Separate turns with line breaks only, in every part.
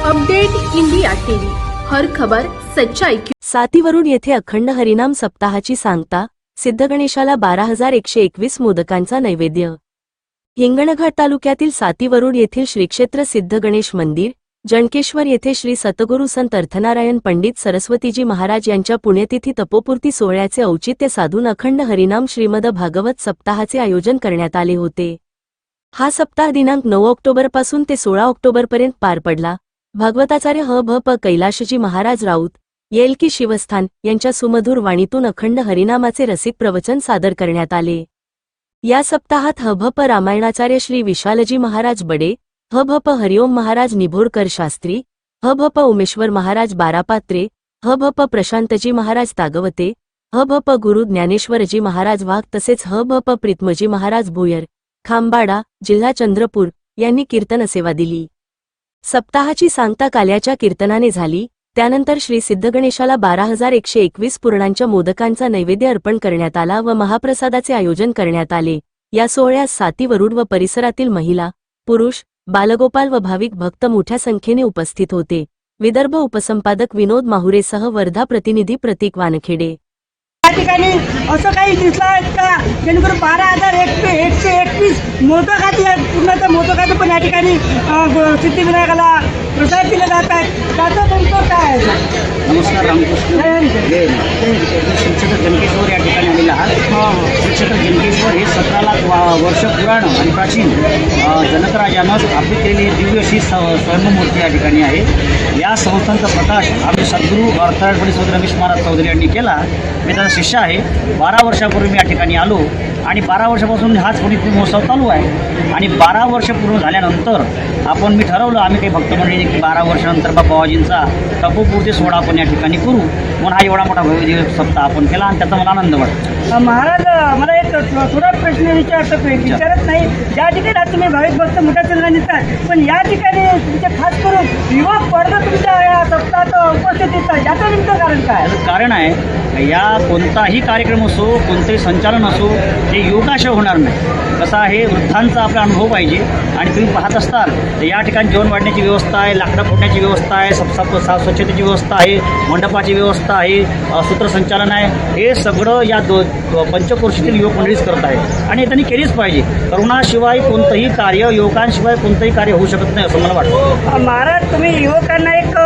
Update India TV. हर खबर सच्चाई
सातीवरून येथे अखंड हरिनाम सप्ताहाची सांगता सिद्धगणेशाला बारा हजार एकशे एकवीस मोदकांचा नैवेद्य. हिंगणघाट तालुक्यातील सातीवरुड येथील श्रीक्षेत्र सिद्ध गणेश मंदिर जणकेश्वर येथे श्री सतगुरु संत अर्थनारायण पंडित सरस्वतीजी महाराज यांच्या पुण्यतिथी तपोपूर्ती सोहळ्याचे औचित्य साधून अखंड हरिनाम श्रीमद भागवत सप्ताहाचे आयोजन करण्यात आले होते. हा सप्ताह दिनांक नऊ ऑक्टोबरपासून ते सोळा ऑक्टोबरपर्यंत पार पडला भागवताचार्य ह. भ. प. कैलाशजी महाराज राऊत येलकी शिवस्थान यांच्या सुमधुर वाणीतून अखंड हरिनामाचे रसिक प्रवचन सादर करण्यात आले. या सप्ताहात ह. भ. प. रामायणाचार्य श्री विशालजी महाराज बडे ह. भ. प. हरिओम महाराज निभोरकर शास्त्री ह. भ. प. उमेश्वर महाराज बारापात्रे ह. भ. प. प्रशांतजी महाराज तागवते ह. भ. प. गुरु ज्ञानेश्वरजी महाराज वाघ तसेच ह. भ. प. प्रीतमजी महाराज भुयर खांबाडा जिल्हा चंद्रपूर यांनी कीर्तन सेवा दिली. सप्ताहाची सांगता काल्याच्या कीर्तनाने झाली. त्यानंतर श्री सिद्धगणेशाला बारा हजार एकशे एकवीस पूर्णांच्या मोदकांचा नैवेद्य अर्पण करण्यात आला व महाप्रसादाचे आयोजन करण्यात आले. या सोहळ्यास साती वरुड व परिसरातील महिला पुरुष बालगोपाल व भाविक भक्त मोठ्या संख्येने उपस्थित होते. विदर्भ उपसंपादक विनोद माहुरेसह वर्धा प्रतिनिधी प्रतीक वानखेडे.
या ठिकाणी असं काही दिसलं का? जेणेकरून बारा हजार एक एकशे एकवीस मोदकाचे पूर्ण त्या मोदकाचं पण या ठिकाणी सिद्धिविनायकाला प्रसाद दिले जात आहेत. त्याचं नेमकं काय
नमस्कार रामकृष्ण. शिक्षक जनकेश्वर या ठिकाणी आलेला आहात. शिक्षक जनकेश्वर हे सतरा लाख वर्ष पुराण आणि प्राचीन जनकराजानं स्थापित केलेली दिव्य अशी स्वयंमूर्ती या ठिकाणी आहे. या संस्थांचा प्रकाश आम्ही सद्गुरू अर्थार्थपणे सौदर रमेश महाराज चौधरी यांनी केला. मी त्याचा शिष्य आहे. बारा वर्षापूर्वी मी या ठिकाणी आलो आणि बारा वर्षापासून हाच पुण्यतिथी महोत्सव चालू आहे. आणि बारा वर्ष पूर्ण झाल्यानंतर आपण मी ठरवलं आम्ही काही भक्त मंडळीने की बारा वर्षानंतर बाबाजींचा तपोपूर्ती सोहळा आपण या ठिकाणी करू. म्हणून हा एवढा मोठा भव्य सप्ताह आपण केला आणि त्याचा मला आनंद वाटतो.
महाराज मला एक थोडा प्रश्न विचारतो विचारत नाही. ज्या ठिकाणी आज तुम्ही भाविक भक्त मोठ्या संख्येने दिसतात पण या ठिकाणी तुमच्या खास करून युवा वर्ग तुमच्या या सप्ताहात उपस्थित दिसतात याचं नेमकं कारण काय?
त्याचं कारण आहे या कोणताही कार्यक्रम असो कोणतेही संचालन असो ते योगाशिवाय होणार नाही. कसं आहे वृद्धांचा आपला अनुभव पाहिजे. आणि तुम्ही पाहत असताल तर या ठिकाणी जेवण वाढण्याची व्यवस्था आहे लाकडं फोडण्याची व्यवस्था आहे सब सब सा- स्वच्छतेची व्यवस्था आहे मंडपाची व्यवस्था आहे सूत्रसंचालन आहे. हे सगळं या दो पंचक्रोशीतील युवक मंडळीच करत आहे आणि त्यांनी केलीच पाहिजे. करुणाशिवाय कोणतंही कार्य युवकांशिवाय कोणतंही कार्य होऊ शकत नाही असं मला वाटतं.
महाराज तुम्ही युवकांना एक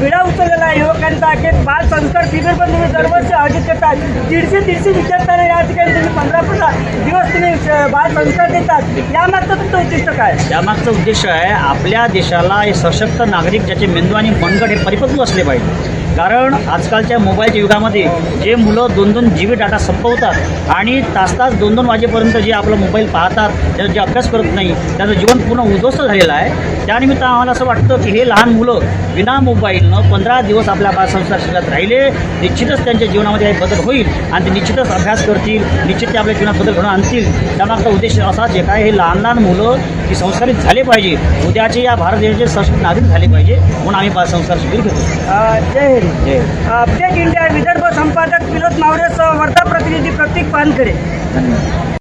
विडा उचललेला आहे. हो, युवकांचा की बाल संस्कार शिबिर पण तुम्ही दरवर्षी आयोजित करतात दीडशे दीडशे विद्यार्थ्यांना या ठिकाणी तुम्ही पंधरा पंधरा दिवस तुम्ही बाल संस्कार देतात. यामागचं तुमचं उद्दिष्ट काय?
यामागचं उद्देश आहे आपल्या देशाला हे सशक्त नागरिक ज्याचे मेंदू आणि मनगट हे परिपक्व असले पाहिजे. कारण आजकालच्या मोबाईलच्या युगामध्ये जे मुलं दोन दोन जी बी डाटा संपवतात आणि तास तास दोन दोन वाजेपर्यंत जे आपलं मोबाईल पाहतात त्याचा जे अभ्यास करत नाही त्याचं जीवन पूर्ण उद्ध्वस्त झालेलं आहे. त्यानिमित्त आम्हाला असं वाटतं की हे लहान मुलं विना मोबाईलनं पंधरा दिवस आपल्या बालसंस्कार शिकत राहिले निश्चितच त्यांच्या जीवनामध्ये काही बदल होईल आणि ते निश्चितच अभ्यास करतील निश्चित ते आपल्या जीवनात बदल घडून आणतील. त्यामागचा उद्देश असा जे काय हे लहान लहान मुलं ही संस्कारित झाले पाहिजे उद्याचे या भारत देशाचे सशक्त नागरिक झाले पाहिजे म्हणून आम्ही बालसंस्कार शिबिर घेतो.
जय
जय
अपडेट इंडिया विदर्भ संपादक विनोद मावरेसह वर्धा प्रतिनिधी प्रतीक
धन्यवाद.